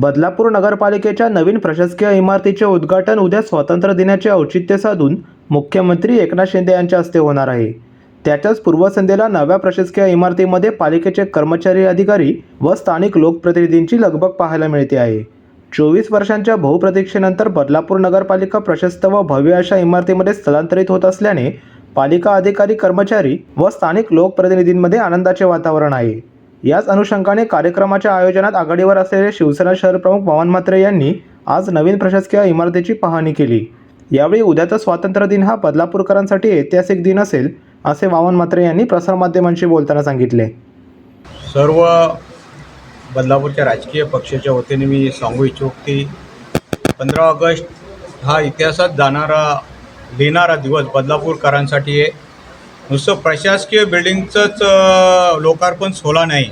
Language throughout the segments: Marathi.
बदलापूर नगरपालिकेच्या नवीन प्रशासकीय इमारतीचे उद्घाटन उद्या स्वातंत्र्य दिनाचे औचित्य साधून मुख्यमंत्री एकनाथ शिंदे यांच्या हस्ते होणार आहे. त्याच्याच पूर्वसंध्येला नव्या प्रशासकीय इमारतीमध्ये पालिकेचे कर्मचारी अधिकारी व स्थानिक लोकप्रतिनिधींची लगबग पाहायला मिळते आहे. चोवीस वर्षांच्या बहुप्रतीक्षेनंतर बदलापूर नगरपालिका प्रशस्त व भव्य अशा इमारतीमध्ये स्थलांतरित होत असल्याने पालिका अधिकारी कर्मचारी व स्थानिक लोकप्रतिनिधींमध्ये आनंदाचे वातावरण आहे. याच अनुषंगाने कार्यक्रमाच्या आयोजनात आघाडीवर असलेले शिवसेना शहर प्रमुख पवन म्हात्रे यांनी आज नवीन प्रशासकीय इमारतीची पाहणी केली. यावेळी उद्याचा स्वातंत्र्य दिन हा बदलापूरकरांसाठी ऐतिहासिक दिन असेल असे वामन म्हात्रे यांनी प्रसारमाध्यमांशी बोलताना सांगितले. सर्व बदलापूरच्या राजकीय पक्षाच्या वतीने मी सांगू इच्छितो की पंधरा ऑगस्ट हा इतिहासात जाणारा लिहिणारा दिवस बदलापूरकरांसाठी आहे नुसतं प्रशासकीय बिल्डिंगचंच लोकार्पण सोला नाही.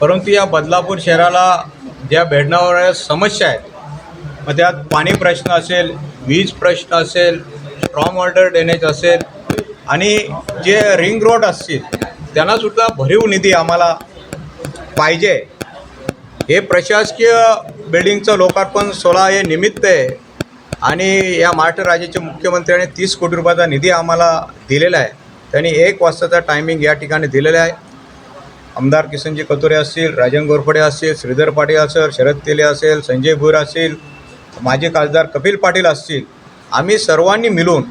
परंतु या बदलापूर शहराला ज्या भेडणाऱ्या समस्या आहेत मग त्यात पाणी प्रश्न असेल वीज प्रश्न असेल स्ट्रॉंग वॉटर ड्रेनेज असेल आणि जे रिंग रोड असतील त्यांनासुद्धा भरीव निधी आम्हाला पाहिजे. हे प्रशासकीय बिल्डिंगचं लोकार्पण सोहळा हे निमित्त आहे. आणि या महाराष्ट्र राज्याचे मुख्यमंत्र्यांनी तीस कोटी रुपयाचा निधी आम्हाला दिलेला आहे. त्यांनी एक वाजताचा टायमिंग या ठिकाणी दिलेला आहे. आमदार किसनजी कतोरे असतील राजन गोरफडे असतील श्रीधर पाटील असेल शरद तेले असेल संजय भुर असतील माजी खासदार कपिल पाटील असतील आम्ही सर्वांनी मिळून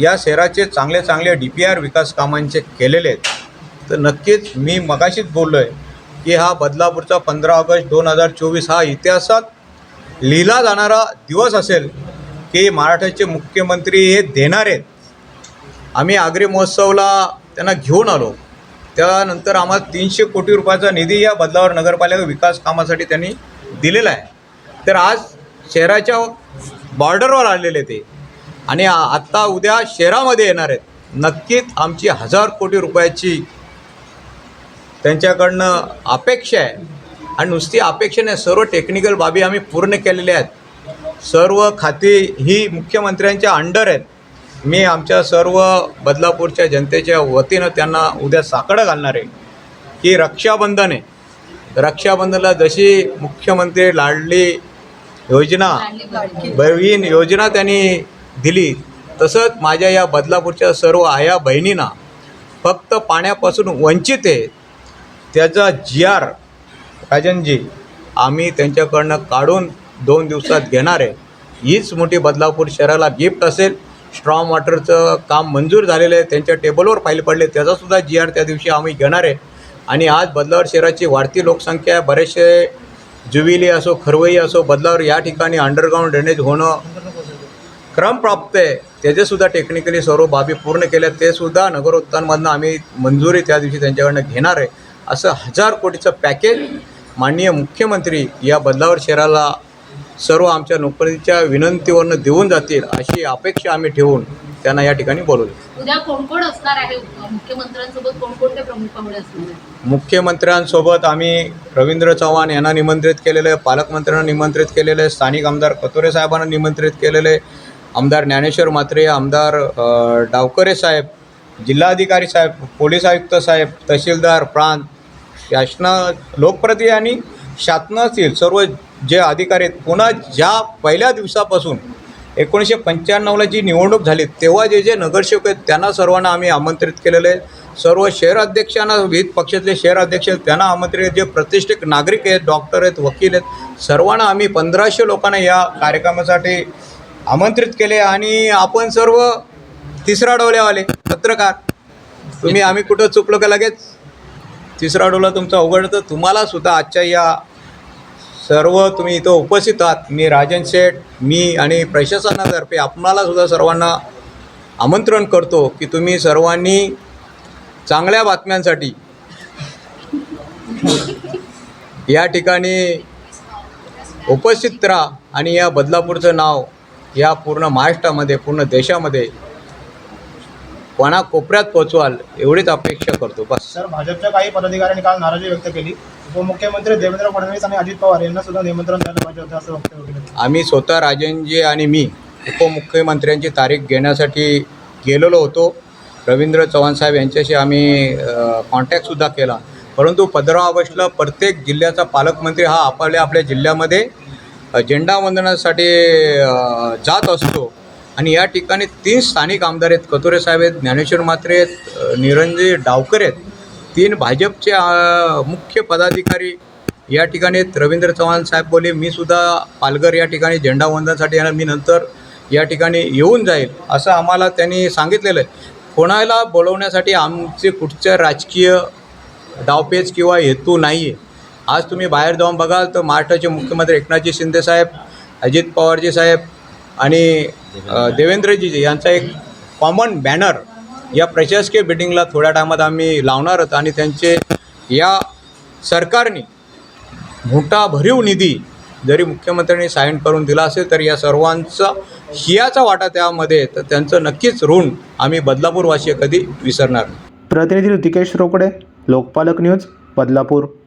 या शहराचे चांगले चांगले डी पी आर विकास कामांचे केलेले आहेत. तर नक्कीच मी मगाशीच बोललो आहे की हा बदलापूरचा पंधरा ऑगस्ट दोन हजार चोवीस हा इतिहासात लिहिला जाणारा दिवस असेल की महाराष्ट्राचे मुख्यमंत्री हे देणार आहेत. आम्ही आग्रे महोत्सवला त्यांना घेऊन आलो. त्यानंतर आम्हाला तीनशे कोटी रुपयाचा निधी या बदलावर नगरपालिका विकास कामासाठी त्यांनी दिलेला आहे. तर आज शहराच्या बॉर्डरवर आलेले ते. आणि आत्ता उद्या शहरामध्ये येणार आहेत. नक्कीच आमची हजार कोटी रुपयाची त्यांच्याकडनं अपेक्षा आहे. आणि नुसती अपेक्षा नाही सर्व टेक्निकल बाबी आम्ही पूर्ण केलेल्या आहेत. सर्व खाती ही मुख्यमंत्र्यांच्या अंडर आहेत. मी आमच्या सर्व बदलापूरच्या जनतेच्या वतीनं त्यांना उद्या साकडं घालणार आहे की रक्षाबंधन आहे. रक्षाबंधनला जशी मुख्यमंत्री लाडली योजना बहीण योजना त्यांनी दिली तसंच माझ्या या बदलापूरच्या सर्व आया बहिणींना फक्त पाण्यापासून वंचित आहे. त्याचा जी आर राजनजी आम्ही त्यांच्याकडनं काढून दोन दिवसात घेणार आहे. हीच मोठी बदलापूर शहराला गिफ्ट असेल. स्ट्रॉंग वॉटरचं काम मंजूर झालेलं आहे. त्यांच्या टेबलवर फाईल पडले. त्याचासुद्धा जी आर त्या दिवशी आम्ही घेणार आहे. आणि आज बदलावर शहराची वाढती लोकसंख्या बरेचसे जुविली असो खरवई असो बदलावर या ठिकाणी अंडरग्राऊंड ड्रेनेज होणं क्रमप्राप्त आहे. त्याचेसुद्धा टेक्निकली सर्व बाबी पूर्ण केल्या तेसुद्धा नगरोत्थानमधनं आम्ही मंजुरी त्या दिवशी त्यांच्याकडनं घेणार आहे. असं हजार कोटीचं पॅकेज माननीय मुख्यमंत्री या बदलावर शहराला सर्व आमच्या नोकरीच्या विनंतीवरनं देऊन जातील अशी अपेक्षा आम्ही ठेवून त्यांना या ठिकाणी बोलवलं. उद्या कोण कोण असणार आहे? मुख्यमंत्र्यांसोबत कोणकोणते प्रमुख पाहुणे असणार मुख्यमंत्र्यांसोबत आम्ही रवींद्र चव्हाण यांना निमंत्रित केलेलं आहे पालकमंत्र्यांना निमंत्रित केलेलं आहे स्थानिक आमदार कतोरे साहेबांना निमंत्रित केलेलं आहे आमदार ज्ञानेश्वर म्हात्रे आमदार डावकरे साहेब जिल्हाधिकारी साहेब पोलीस आयुक्त साहेब तहसीलदार प्रांत शासना लोकप्रतिनिधी आणि शासनातील सर्व जे अधिकारी आहेत पुन्हा ज्या पहिल्या दिवसापासून एकोणीसशे पंच्याण्णवला जी निवडणूक झाली तेव्हा जे जे नगरसेवक आहेत त्यांना सर्वांना आम्ही आमंत्रित केलेलं आहे. सर्व शहराध्यक्षांना विविध पक्षातले शहराध्यक्ष आहेत त्यांना आमंत्रित जे प्रतिष्ठित नागरिक आहेत डॉक्टर आहेत वकील आहेत सर्वांना आम्ही पंधराशे लोकांना या कार्यक्रमासाठी आमंत्रित केले आणि आपण सर्व तिसरा डोल्यावाले पत्रकार तुम्ही आम्ही कुठं चुकलो का लगेच? तिसरा डोला तुमचा उघडतं. तुम्हाला सुद्धा आजच्या या सर्व तुम्ही इथं उपस्थित आहात. मी राजन शेठ मी आणि प्रशासनातर्फे आपणालासुद्धा सर्वांना आमंत्रण करतो की तुम्ही सर्वांनी चांगल्या बातम्यांसाठी या ठिकाणी उपस्थित राहा आणि या बदलापूरचं नाव या पूर्ण महाराष्ट्रामध्ये पूर्ण देशामध्ये कोणाकोपऱ्यात पोचवाल एवढीच अपेक्षा करतो बस. सर भाजपच्या काही पदाधिकाऱ्यांनी काल नाराजी व्यक्त केली. उपमुख्यमंत्री देवेंद्र फडणवीस आणि अजित पवार यांना सुद्धा निमंत्रण द्यायला पाहिजे होतं असं वक्तव्य केलं आम्ही स्वतः राजनजी आणि मी उपमुख्यमंत्र्यांची तारीख घेण्यासाठी गेलेलो होतो. रवींद्र चव्हाण साहेब यांच्याशी आम्ही कॉन्टॅक्टसुद्धा केला. परंतु पंधरा ऑगस्टला प्रत्येक जिल्ह्याचा पालकमंत्री हा आपल्या आपल्या जिल्ह्यामध्ये अ, झेंडा वंदनासाठी अ, जात असतो. आणि या ठिकाणी तीन स्थानिक आमदार आहेत. कतोरे साहेब आहेत ज्ञानेश्वर म्हात्रे आहेत निरंजय डावकर आहेत. तीन भाजपचे मुख्य पदाधिकारी या ठिकाणी रवींद्र चव्हाण साहेब बोले मी सुद्धा पालघर या ठिकाणी झेंडावंदनासाठी येणार. मी नंतर या ठिकाणी येऊन जाईल. असं आम्हाला त्यांनी सांगितलेलं आहे. कोणाला बोलवण्यासाठी आमचे कुठच्या राजकीय डावपेच किंवा हेतू नाही आहे आज तुम्ही बाहेर जाऊन बघाल तर महाराष्ट्राचे मुख्यमंत्री एकनाथजी शिंदे साहेब अजित पवारजी साहेब आणि देवेंद्रजी यांचा एक कॉमन बॅनर या प्रशासकीय बिल्डिंगला थोड्या टायमात आम्ही लावणार आहोत आणि त्यांचे या सरकारने मोठा भरीव निधी जरी मुख्यमंत्र्यांनी साईन करून दिला असेल तर या सर्वांचा हियाचा वाटा त्यामध्ये तर त्यांचं नक्कीच ऋण आम्ही बदलापूरवासी कधी विसरणार प्रतिनिधी ऋतिकेश रोकडे लोकपालक न्यूज बदलापूर.